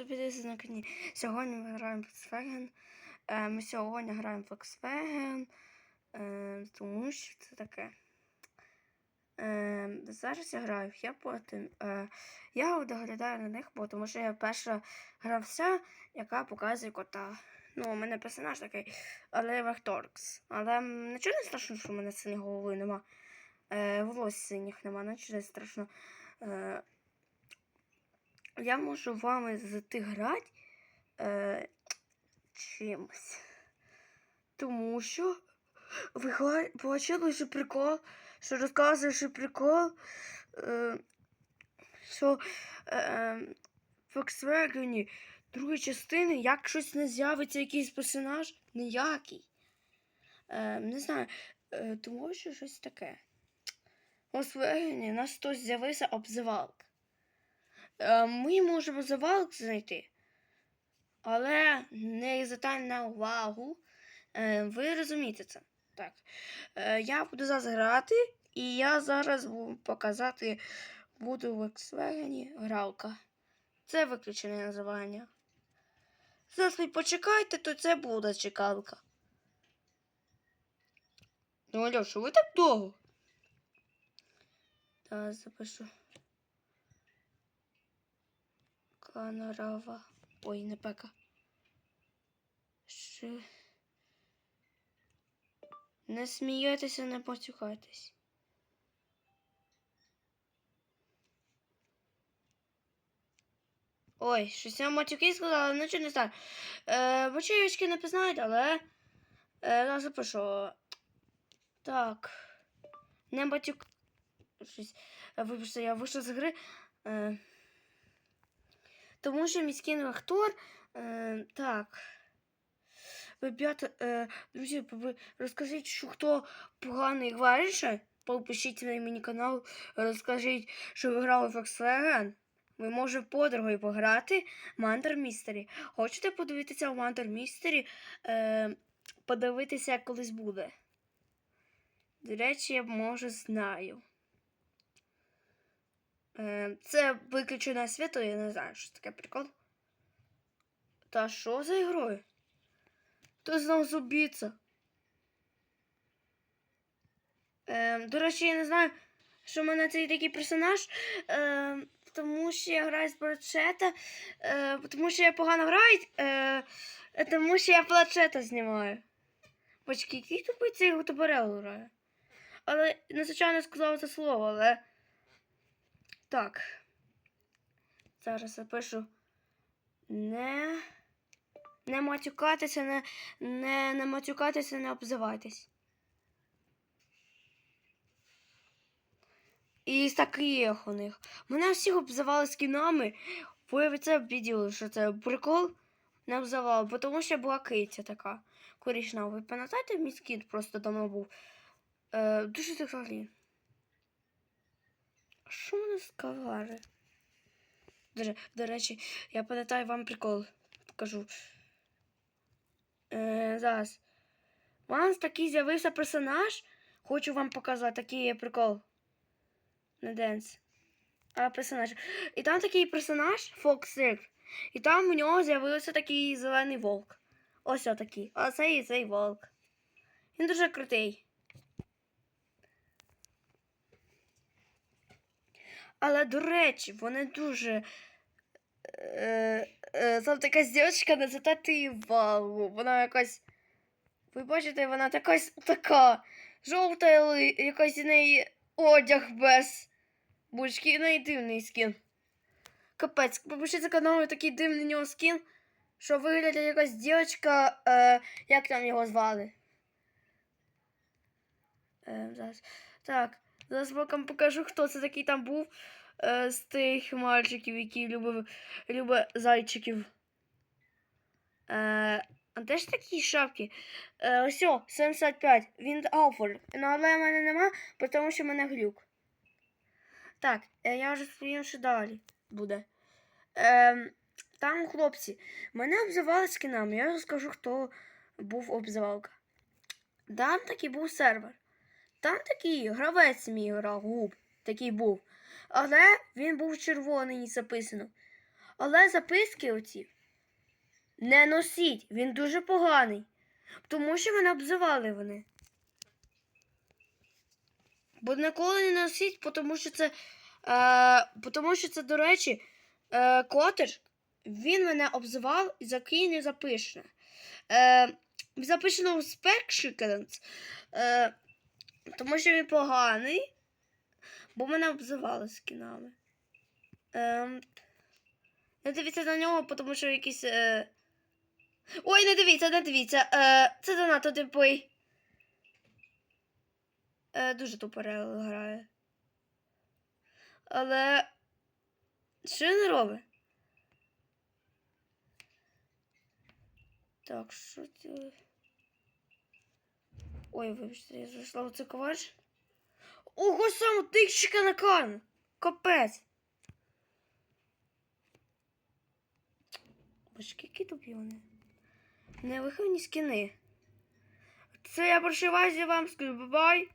Підписуйтесь на каналі. Сьогодні ми граємо Volkswagen. Е, Ми сьогодні граємо Volkswagen, е, тому що це таке. Е, Зараз я граю, я потім. Я доглядаю на них, бо тому що я перша гравця, яка показує кота. Ну, у мене персонаж такий, але Векторкс. Але нічого не страшно, що в мене синіх голови нема. Волосся синіх нема, нічого не страшно. Я можу вами затиграти е, чимось. Тому що ви бачили, що прикол, що розказує, що прикол, е, що е, е, Volkswagen другої частини, як щось не з'явиться якийсь персонаж, ніякий. Е, не знаю, е, тому що щось таке. У у нас хтось з'явився обзивалк. Е, Ми можемо завалк знайти, але не звертайте на увагу. Е, Ви розумієте це. Так. Е, Я буду зараз грати, і я зараз буду показати буду в Volkswagen гралка. Це виключене називання. Зараз ви почекайте, то це буде чекалка. Ну, Альоша, ви так довго? Та запишу. Канарава. Ой, не пека. Ще. Не смійтеся, не потюкайтесь. Ой, щось я матюки сказала, ну не знаю. Е, Бочевички не пізнають, але. Е, я запишу. Так. Не матюк. Щось. Вибачте, я вийшла з гри. Е, тому що міський актор. Е, так. Ребята, е, друзі, розкажіть, що хто поганий гваріше, попишіть на мені канал, розкажіть, що ви грали в Volkswagen. Ви можете подругою пограти Мандер Містері. Хочете подивитися в Мандер Містері? Е, подивитися, колись буде. До речі, я може знаю. Е, це виключене світло, я не знаю, що таке прикол. Та що за ігрою? Хто знов зубіться? Е, до речі, я не знаю, що в мене цей такий персонаж. Е, тому що я граю з планшета, е, тому що я погано граю, е, тому що я планшета знімаю. Бачки, який тупий цей гутоборел грає. Але не звичайно сказав це слово, але. Так. Зараз я пишу. Не. Не матюкатися, не, не, не матюкатися, не обзивайтесь. І таких у них. Мене всіх обзивали скінами. Ви це бачили, що це прикол не обзивали, тому що була киця така корішна. Ви пам'ятаєте, мій скін просто давно був? Е, дуже цікаві. Що мене сказали? До, до речі, я пам'ятаю вам прикол. Покажу. Е, зараз. У нас такий з'явився персонаж. Хочу вам показати такий є прикол. Не денс. А персонаж. І там такий персонаж Фоксик. І там у нього з'явився такий зелений волк. Ось отакий. А це і цей волк. Він дуже крутий. Але, до речі, вони дуже. Е, е, там така дівчинка на затати валу. Вона якась. Ви бачите, вона така, така жовта, якась у неї одяг без бучки, і неї дивний скін. Капець, попишіться каналу такий дивний нього скін, що виглядає якась дівчинка, е, як там його звали. Е, зараз. Так, зараз вам покажу, хто це такий там був е, з тих мальчиків, які любив, любить зайчиків. Е, а де ж такі шапки? Е, ось, 75. Він ауфор. Ну, але в мене нема, тому що в мене глюк. Так, е, я вже розповім, що далі буде. Е, там хлопці. Мене обзивали скінами. Я розкажу, хто був обзивалка. Там такий був сервер. Там такий гравець мій грав, губ. Такий був. Але він був червоний записано. Але записки оці не носіть. Він дуже поганий. Тому що мене обзивали вони. Бо ніколи не носіть, тому що це. Е, тому що це, до речі, е, котедж, він мене обзивав і за який не запишено. Е, записано в е, тому що він поганий, бо мене обзивали скінами. Е, не дивіться на нього, тому що якийсь. Е... Ой, не дивіться, не дивіться. Е, це занадто тупий. Е, дуже тупо грає. Але. Що він робить? Так, що це? Ой, вибачте, я зайшла у цей ковач. Ого, сам тисячка на кан! Капець! Боже, які тупі вони. Невиховні скини. Це я прошиваюся вам скажу бай-бай.